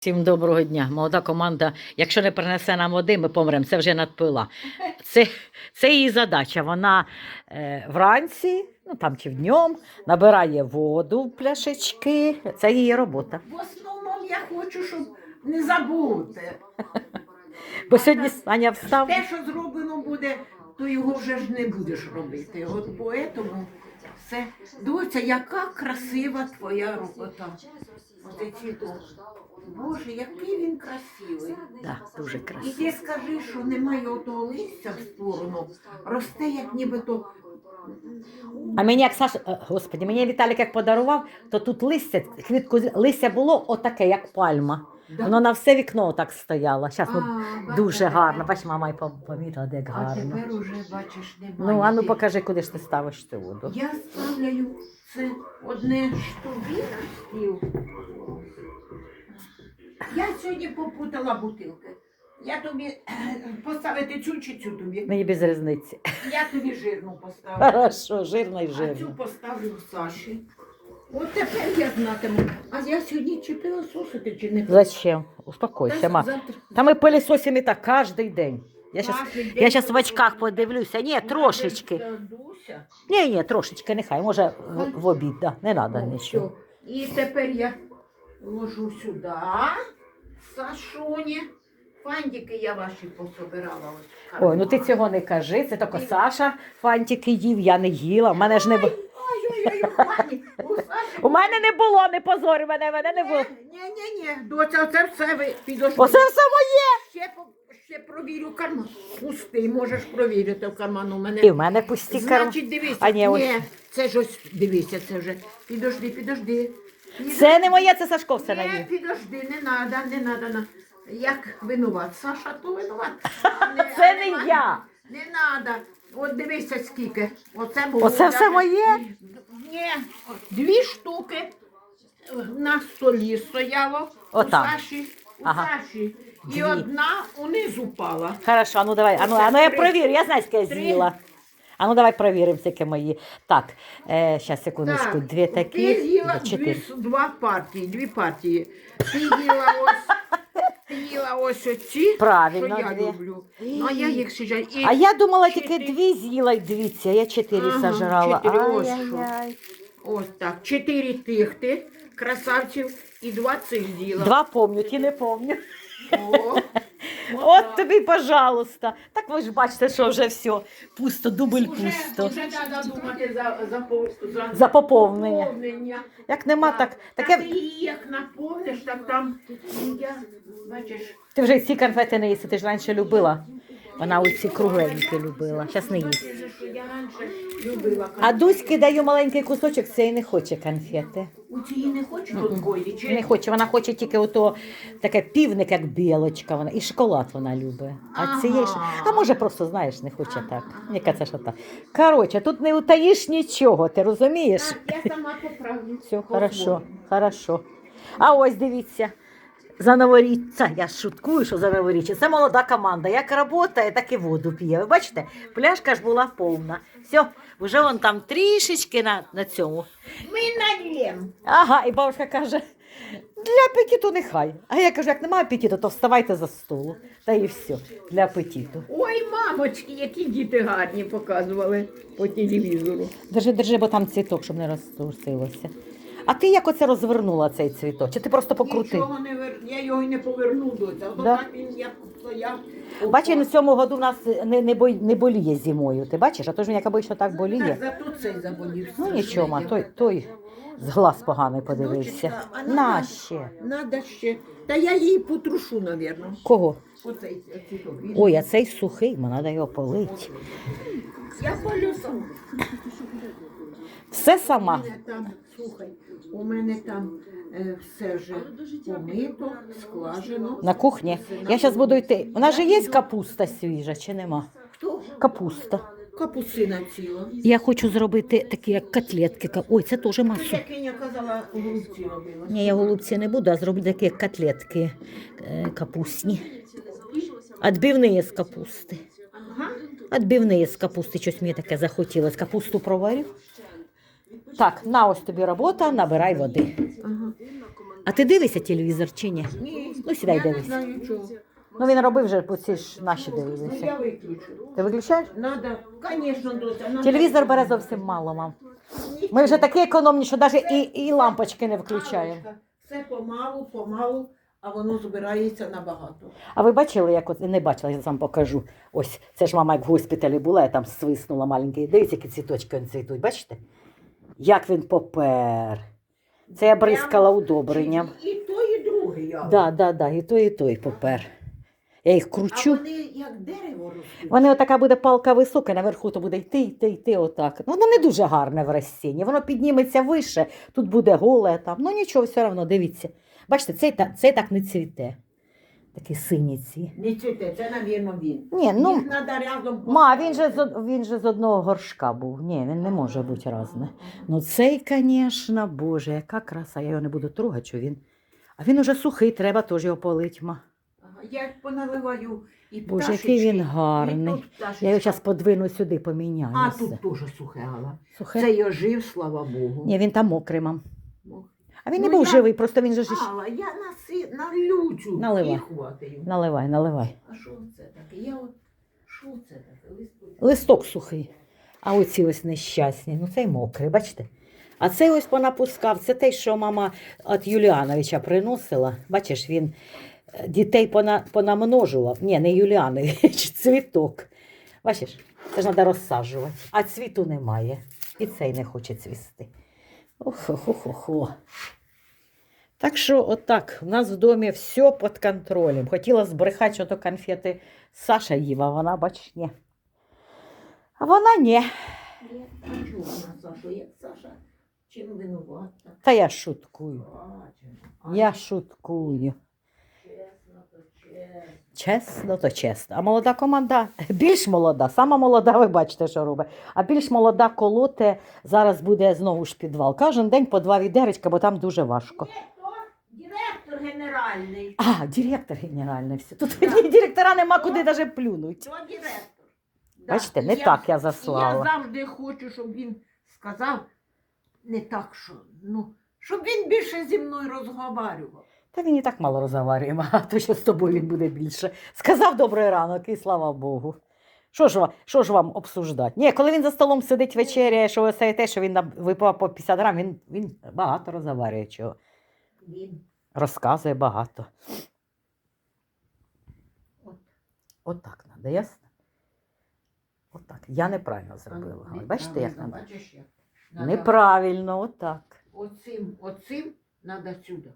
Всім доброго дня. Молода команда. Якщо не принесе нам води, ми помремо. Це вже надпила. Це, це її задача. Вона е, вранці, ну там чи днем, набирає воду в пляшечки. Це її робота. В основному я хочу, щоб не забути. Бо сьогодні Саня встав. Те, що зроблено буде, то його вже ж не будеш робити. От поэтому все. Доця, яка красива твоя робота. Оце цвіток. Боже, який він красивий. Да, дуже І красиво. ти скажи, що немає отого листя в сторону, росте як нібито. А мені як Саша, е, господи, мені Віталік як подарував, то тут листя, квітку з- листя було отаке, як пальма. Да. Воно на все вікно так стояло. Зараз ну, А, дуже бачите, гарно. Бач, мама й пом- помітила, як А гарно. тепер уже, бачиш, немає. Ну, а ну покажи, куди ж ти ставиш цю воду. Я ставляю це одне на стіл. Я сьогодні попутала бутилки. Я тобі поставити цю чи цю тобі. Мені без різниці. Я тобі жирну поставлю. Хорошо, жирно і А цю поставлю Саші. От тепер я знатиму. А я сьогодні чи пилососити, чи не Зачем? Успокойся, ма. Завтра- Та ми пилісосимо і так кожен день. Я щас, Кожен я день щас в очках подивлюся. Ні, трошечки. Дуся. Ні, ні, трошечки, нехай, може в, в обід, да. не треба О, нічого. всьо. І тепер я ложу сюди. Сашуні. Фандики я ваші пособирала. Ой, ну ти цього не кажи, це тільки Саша фантики їв, я не їла. У мене ж не було. Ой-ой-ой, у Саші. У мене не було, не позорь мене, мене не було. Ні, ні, ні, доця, оце все ви підошли. Оце все моє. Ще, по- ще провірю карман. Пустий, можеш провірити в карман у мене. І в мене пусті карм. Значить, дивися. А ні, ось. це ж ось, дивися, це вже. Підожди, підожди. Це не моє, це Сашко все Не, наїв. підожди, не надо, не надо. на- Як винуват? Саша, то винуват. Це не я. Не надо. От дивися скільки. Оце було. Оце все моє? Ні, дві штуки на столі стояло. Отам. У Саші. У Ага. Саші. І Дві. одна униз упала. Хорошо, а ну давай, а ну, а ну я провірю, я знаю, скільки я Три. з'їла. А ну давай провіримо, скільки мої. Так, е, зараз, секундочку, Так, дві Ти такі, їла дві, чотири. дві, два партії, дві партії. Ти їла ось, ти їла ось оці, Правильно, що я дві. люблю. Ну, а я їх сіжаю. І А я думала, тільки чотири- дві з'їла і дивіться, я чотири Ага, сожрала. чотири, ось Ай-яй-яй. Ось так. Чотири тихти, красавців і два цих з'їла. Два помню, ті не помню. О, От тобі, пожалуйста. Так ви ж бачите, що вже все пусто, дубль пусто. вже треба думати за, за, по- за, За поповнення. поповнення. Як нема, так. Так Таке, ти її як наповниш, так там, ну, я, бачиш, ти вже й ці конфети не їси, ти ж раніше любила. Вона оці кругленькі любила. Зараз не їсть. А Дуськи даю маленький кусочок, це і не хоче конфети. У цієї не хоче такої, чи Не хоче, вона хоче тільки ото таке півник, як білочка. Вона і шоколад вона любить. А Ага. цієї ж, а може просто знаєш, не хоче так. Яка це так. Коротше, тут не утаїш нічого, ти розумієш? Так, я сама поправлю. Все, хорошо, хорошо. А ось дивіться. За новорічця, я шуткую, що за новоріччя. Це молода команда. Як працює, так і воду п'є. Ви бачите, пляшка ж була повна. Все, вже вон там трішечки на, на цьому. Ми нальємо. Ага, і бабушка каже: для апетиту нехай. А я кажу, як немає апетиту, то вставайте за столу. Та і все, для апетиту. Ой, мамочки, які діти гарні показували по телевізору. Держи, держи, бо там цвіток, щоб не розтрусилося. А ти як оце розвернула цей цвіток? Чи ти просто покрутив? Нічого не вер... Я його не поверну до цього. Да? Так він як стояв. Бачиш, на цьому году нас не, не, бой, не боліє зимою. Ти бачиш, а то ж він як обично так боліє. Так, зато цей заболів. Ну нічого, ма, той, той з глаз поганий подивився. Дочечка, а На ще. Надо ще. Та я її потрушу, напевно. Кого? Оцей цвіток. Ой, а цей сухий, мені треба його полити. Я полю сам. Все сама. там, слухай, у мене там е, все вже помито, скважено. На кухні. Я зараз буду йти. У нас же є капуста свіжа чи нема? Хто? Капуста. Капусина ціла. Я хочу зробити такі як котлетки. Ка- Ой, це теж Ти масу. Якиня казала, голубці робила. Ні, я голубці не буду, а зроблю такі як котлетки е, капустні. Отбивні з капусти. Ага. Отбивні з капусти, щось мені таке захотілося. Капусту проварю. Так, на ось тобі робота, набирай води. Ага. А ти дивишся телевізор чи ні? Ні, Ну, сідай, я не дивись. знаю чого. Ну він робив вже по ці ж наші Ну, я дивилися. виключу. Ти виключаєш? Надо, звісно, доця. надо- Телевізор бере зовсім мало, мам. Ми вже такі економні, що навіть і, і лампочки не включаємо. Все помалу, помалу, а воно збирається набагато. А ви бачили, як от не бачила, я вам покажу. Ось це ж мама як в госпіталі була, я там свиснула маленький. Дивіться, які цвіточки он цвітуть, бачите? Як він попер. Це я бризкала удобренням. І той, і другий. я. Да, да, да, і той, і той попер. Я їх А вони як дерево ростуть. Вони отака буде палка висока, наверху то буде йти, йти, йти отак. Ну, воно не дуже гарне в розсінні, воно підніметься вище, тут буде голе там. Ну нічого, все одно, дивіться. Бачите, цей, та- цей так не цвіте. Такі сині ці. Не це, навірно, він. Ні, ну, Їх треба рядом ма, він же, з, він же з одного горшка був. Ні, він не може бути разне. Ну цей, звісно, боже, яка краса, я його не буду трогати, що він. А він уже сухий, треба теж його полить, ма. Ага, Я їх поналиваю і Боже, пташечки, який він і гарний. тут пташечка. Я його зараз подвину сюди, поміняю. А все. тут теж сухе, Алла. Сухе? Це я жив, слава Богу. Ні, він там мокрий, мам. Ну, А він Ну, не був я- живий, просто він же ж. Алла, я наси... налю цю Наливай. і хватаю. Наливай, наливай. А що це таке? Я от... Що це таке? Листочок. Листок сухий. А оці ось нещасні. Ну цей мокрий, бачите? А цей ось понапускав. Це те, що мама від Юліановича приносила. Бачиш, він е, дітей пона, понамножував. Ні, не Юліанович, цвіток. Бачиш, це ж треба розсаджувати. А цвіту немає. І цей не хоче цвісти. Охо-хо-хо-хо. Так що, отак, у нас в домі все під контролем. Хотіла збрехати, що то конфети Саша їла, вона, бач, ні. А вона ні. Та я шуткую. Я шуткую. Чесно, то чесно. Чесно, то чесно. А молода команда більш молода, сама молода, ви бачите, що робить. А більш молода колоте зараз буде знову ж підвал. Кожен день по два відеречка, бо там дуже важко. Директор генеральний. А, директор генеральний все. Тут директора нема куди навіть плюнуть. То директор. Да. Бачите, не Я- так я заслала. Я завжди хочу, щоб він сказав не так, що ну, щоб він більше зі мною розговарював. Та він і так мало розговорює, а то що з тобою він буде більше. Сказав добрий ранок і слава Богу. Що ж, що ж вам обсуждати? Ні, коли він за столом сидить вечеряє, що ви сидите, що він випав по 50 грам, він, він багато розговорює чого. Він Розказує багато. от, От так треба, ясно? От так. Я неправильно зробила. Ой, Бачите, як треба? Неправильно, отак. Оцим, оцим треба сюди.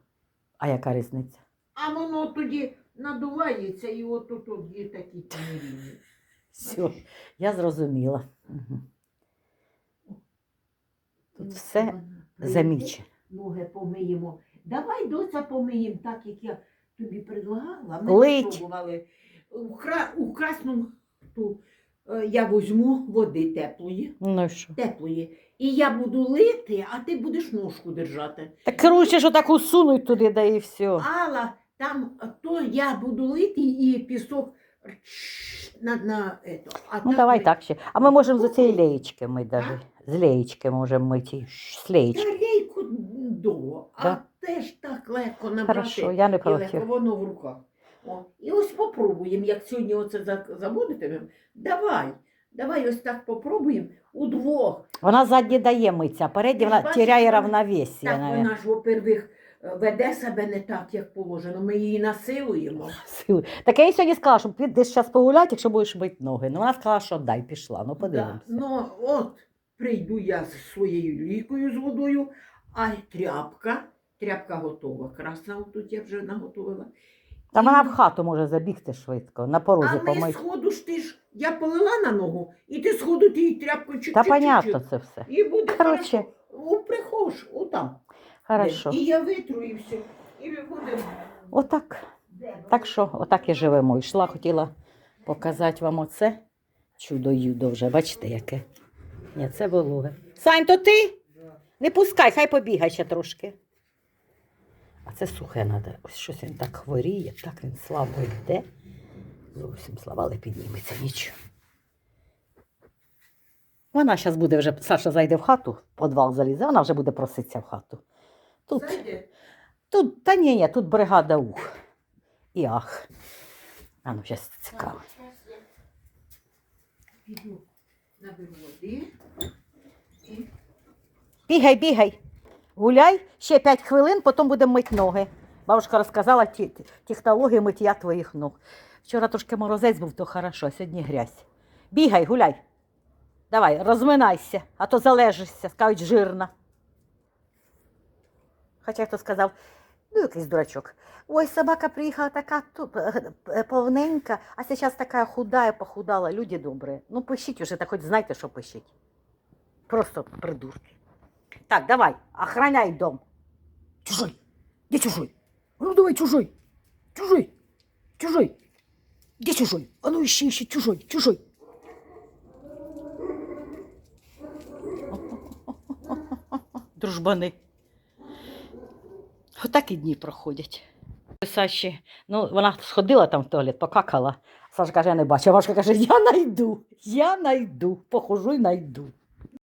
А яка різниця? А воно тоді надувається і от тут от є такі поміріння. Все, я зрозуміла. Угу. Тут все замічено. Ноги помиємо. Давай доця помиємо, так як я тобі предлагала. Ми Лить. пробували. У, кра... у красному ту, я візьму води теплої, Ну і що? теплої. І я буду лити, а ти будеш ножку держати. Так коротше, що так усунуть туди, да і все. Алла, там е, то я буду лити і пісок на, на ето. А Ну, давай ми- так ще. А ми можемо з цієї леєчки мити даже. З леєчки можемо мити. З леєчки. Тарейку довго, а Да. теж так легко набрати. Хорошо, я не і легко, воно в руках. О, і ось попробуємо, як сьогодні оце за- заводитимемо. Давай, давай ось так попробуємо удвох. Вона ззаді дає митися, а переді вона тіряє равновесие. Так навіть. вона ж, во-первых, е, веде себе не так, як положено. Ми її насилуємо. Так я їй сьогодні сказала, що підеш зараз погуляти, якщо будеш мити ноги. Ну вона сказала, що дай, пішла. Ну Да. Ну, от прийду я з своєю лікою з водою, а тряпка, тряпка готова. Красна тут я вже наготовила. Та вона в хату може забігти швидко, на порозі Але помити. сходу ж ти ж, я полила на ногу, і ти сходу тією тряпкою чик Та чик понятно це все. І буде хорошо. У прихож, отам. Хорошо. І я витру і все. І ми будемо. Отак. Так що, отак і живемо. Йшла, хотіла показати вам оце чудо юдо вже. Бачите, яке? Ні, це вологе. Сань, то ти? Не пускай, хай побігай ще трошки. А це сухе треба. Ось щось він так хворіє, так він слабо йде. Зовсім слабо, але підніметься нічого. Вона зараз буде вже, Саша зайде в хату, в підвал залізе, вона вже буде проситися в хату. Тут Зайде. Тут, та ні, ні, тут бригада ух. І ах. А ну, зараз цікаво. Піду наберу води. Бігай, бігай. Гуляй ще 5 хвилин, потім будемо мити ноги. Бабушка розказала технологію миття твоїх ног. Вчора трошки морозець був, то хорошо, сьогодні грязь. Бігай, гуляй. Давай, розминайся, а то залежишся, скажуть жирна. Хоча хто сказав, ну якийсь дурачок. Ой, собака приїхала така е, повненька, а зараз така худая, похудала. Люди добрі. Ну пишіть уже, так хоч знайте, що пишіть. Просто придурки. Так, давай, охраняй дом. Чужой. Где чужой? А ну давай чужой. Чужой. Чужой. Где чужой? А ну ищи, ищи, чужой, чужой. Дружбани. Отак і дні проходять. Саші, ну, вона сходила там в туалет, покакала. Саша каже, я не бачу. А Важка каже, я найду, я найду, похожу й найду.